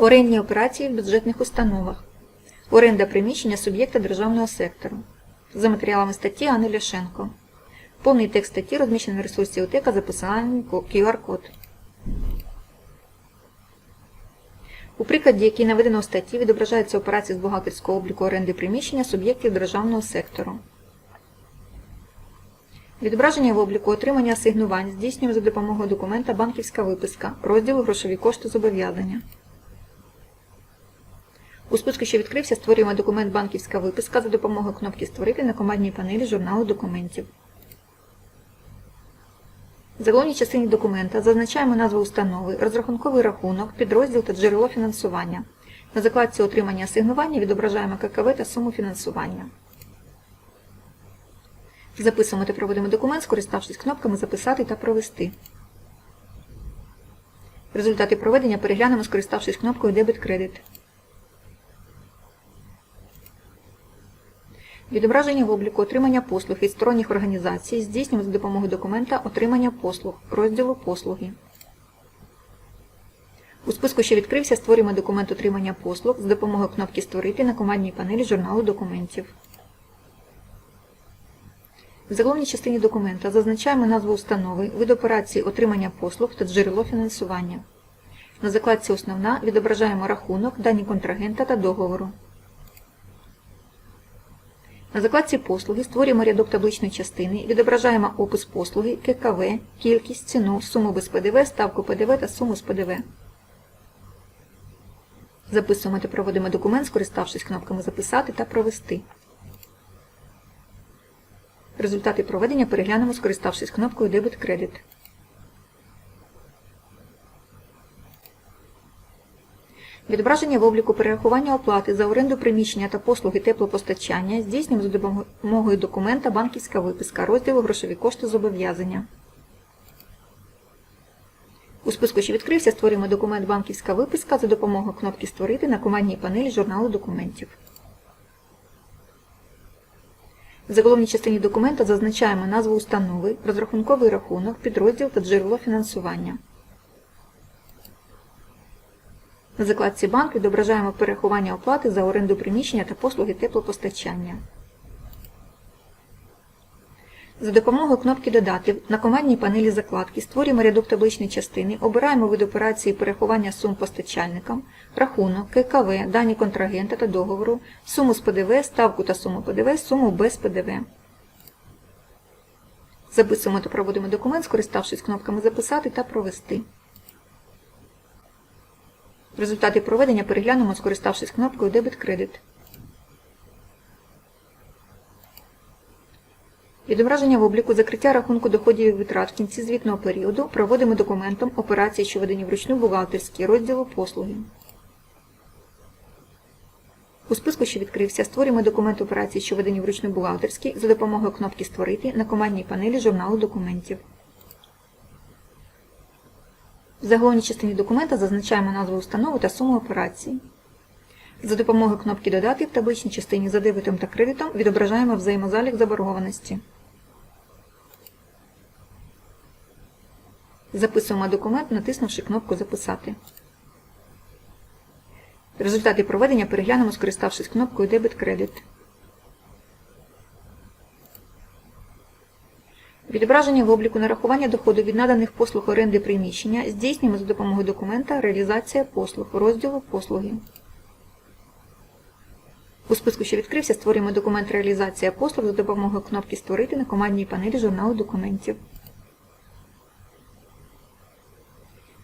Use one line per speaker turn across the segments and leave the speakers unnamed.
Орендні операції в бюджетних установах. Оренда приміщення суб'єкта державного сектору. За матеріалами статті Анни Ляшенко. Повний текст статті розміщений на ресурсі ОТЕКа за посиланням QR-код. У прикладі, який наведено в статті, відображаються операції з бухгалтерського обліку оренди приміщення суб'єктів державного сектору. Відображення в обліку отримання асигнувань здійснюємо за допомогою документа банківська виписка, розділу грошові кошти зобов'язання. У списку, що відкрився, створюємо документ банківська виписка за допомогою кнопки Створити на командній панелі журналу документів. В заголовній частині документа зазначаємо назву установи, розрахунковий рахунок, підрозділ та джерело фінансування. На закладці отримання асигнування відображаємо ККВ та суму фінансування. Записуємо та проводимо документ, скориставшись кнопками Записати та провести. Результати проведення переглянемо, скориставшись кнопкою Дебет-кредит. Відображення в обліку отримання послуг від сторонніх організацій здійснюємо за допомогою документа Отримання послуг розділу Послуги. У списку, що відкрився, створюємо документ отримання послуг з допомогою кнопки Створити на командній панелі журналу документів. В заголовній частині документа зазначаємо назву установи, вид операції отримання послуг та джерело фінансування. На закладці Основна відображаємо рахунок, дані контрагента та договору. На закладці послуги створюємо рядок табличної частини, відображаємо опис послуги, ККВ, кількість, ціну, суму без ПДВ, ставку ПДВ та суму з ПДВ. Записуємо та проводимо документ, скориставшись кнопками Записати та Провести. Результати проведення переглянемо, скориставшись кнопкою Дебет-кредит. Відображення в обліку перерахування оплати за оренду приміщення та послуги теплопостачання здійснюємо за допомогою документа Банківська виписка розділу Грошові кошти зобов'язання. У списку, що відкрився, створюємо документ Банківська виписка за допомогою кнопки Створити на командній панелі журналу документів. В заголовній частині документа зазначаємо назву установи, розрахунковий рахунок, підрозділ та джерело фінансування. На закладці банк відображаємо перерахування оплати за оренду приміщення та послуги теплопостачання. За допомогою кнопки Додати на командній панелі закладки створюємо рядок табличної частини, обираємо вид операції перерахування сум постачальникам, рахунок, ККВ, дані контрагента та договору, суму з ПДВ, ставку та суму ПДВ, суму без ПДВ. Записуємо та проводимо документ, скориставшись кнопками Записати та Провести. Результати проведення переглянемо, скориставшись кнопкою Дебет-кредит. Відображення в обліку закриття рахунку доходів і витрат в кінці звітного періоду проводимо документом операції, що ведені вручну бухгалтерські розділу послуги. У списку, що відкрився, створюємо документ операції, що ведені вручну бухгалтерські за допомогою кнопки Створити на командній панелі журналу документів. В заголовній частині документа зазначаємо назву установи та суму операції. За допомогою кнопки Додати в табличній частині за дебетом та кредитом відображаємо взаємозалік заборгованості. Записуємо документ, натиснувши кнопку Записати. Результати проведення переглянемо, скориставшись кнопкою Дебет-кредит. Відображення в обліку нарахування доходу від наданих послуг оренди приміщення здійснюємо за допомогою документа Реалізація послуг розділу Послуги. У списку, що відкрився, створюємо документ Реалізація послуг за допомогою кнопки Створити на командній панелі журналу документів.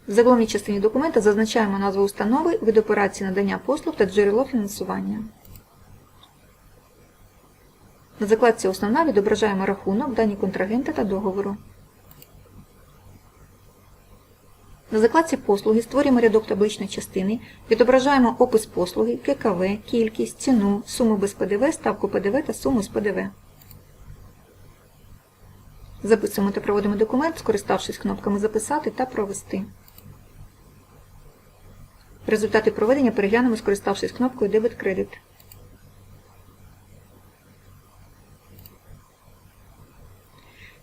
В заголовній частині документа зазначаємо назву установи, вид операції надання послуг та джерело фінансування. На закладці Основна відображаємо рахунок, дані контрагента та договору. На закладці Послуги створюємо рядок табличної частини, відображаємо опис послуги, ККВ, кількість, ціну, суму без ПДВ, ставку ПДВ та суму з ПДВ. Записуємо та проводимо документ, скориставшись кнопками Записати та Провести. Результати проведення переглянемо, скориставшись кнопкою Дебет-кредит.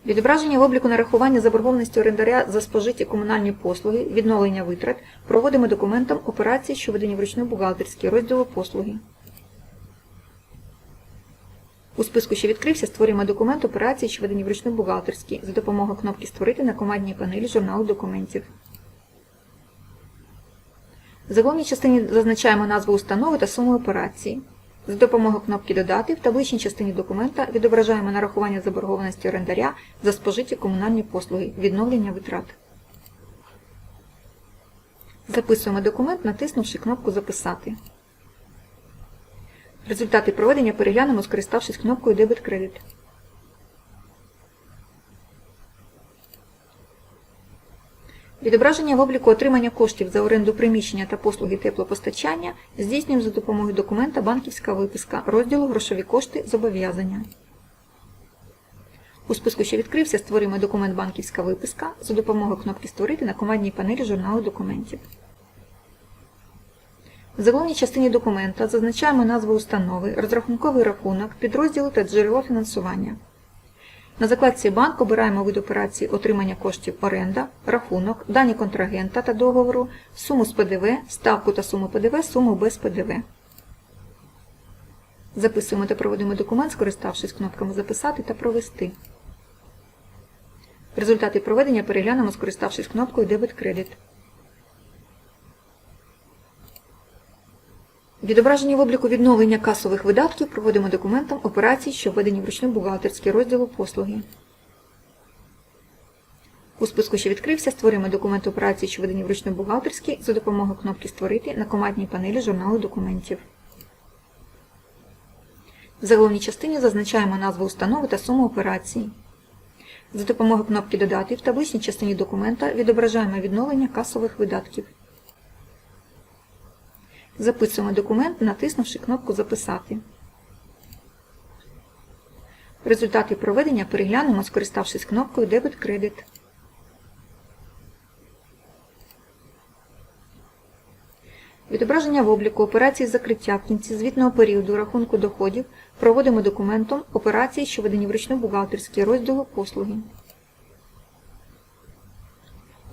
Відображення в обліку нарахування заборгованості орендаря за спожиті комунальні послуги, відновлення витрат проводимо документом операції, що ведені вручну бухгалтерські, розділу послуги. У списку, що відкрився, створюємо документ операції, що ведені вручну бухгалтерські, за допомогою кнопки Створити на командній панелі журналу документів. В заголовній частині зазначаємо назву установи та суму операції. За допомогою кнопки Додати в табличній частині документа відображаємо нарахування заборгованості орендаря за спожиті комунальні послуги, відновлення витрат. Записуємо документ, натиснувши кнопку Записати. Результати проведення переглянемо, скориставшись кнопкою Дебет-кредит. Відображення в обліку отримання коштів за оренду приміщення та послуги теплопостачання здійснюємо за допомогою документа Банківська виписка розділу Грошові кошти зобов'язання. У списку, що відкрився, створюємо документ Банківська виписка за допомогою кнопки Створити на командній панелі журналу документів. В заголовній частині документа зазначаємо назву установи, розрахунковий рахунок, підрозділу та джерело фінансування. На закладці банк обираємо вид операції отримання коштів оренда, рахунок, дані контрагента та договору, суму з ПДВ, ставку та суму ПДВ, суму без ПДВ. Записуємо та проводимо документ, скориставшись кнопками Записати та Провести. Результати проведення переглянемо, скориставшись кнопкою Дебет-кредит. Відображення в обліку відновлення касових видатків проводимо документом операцій, що введені вручну бухгалтерські розділу послуги. У списку, що відкрився, створюємо документ операцій, що введені вручну бухгалтерські за допомогою кнопки Створити на командній панелі журналу документів. В заголовній частині зазначаємо назву установи та суму операції. За допомогою кнопки Додати в табличній частині документа відображаємо відновлення касових видатків. Записуємо документ, натиснувши кнопку Записати. Результати проведення переглянемо, скориставшись кнопкою Дебет-кредит. Відображення в обліку операції закриття в кінці звітного періоду рахунку доходів проводимо документом операції, що ведені вручну бухгалтерські розділу послуги.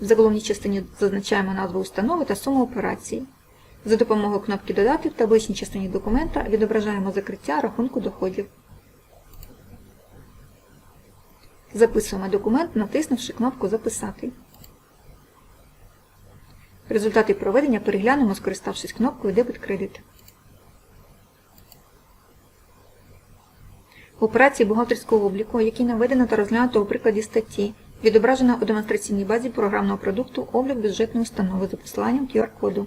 В заголовній частині зазначаємо назву установи та суму операції. За допомогою кнопки Додати в табличній частині документа відображаємо закриття рахунку доходів. Записуємо документ, натиснувши кнопку Записати. Результати проведення переглянемо, скориставшись кнопкою Дебет-кредит. Операції бухгалтерського обліку, який наведено та розглянуто у прикладі статті, відображено у демонстраційній базі програмного продукту облік бюджетної установи за посиланням QR-коду.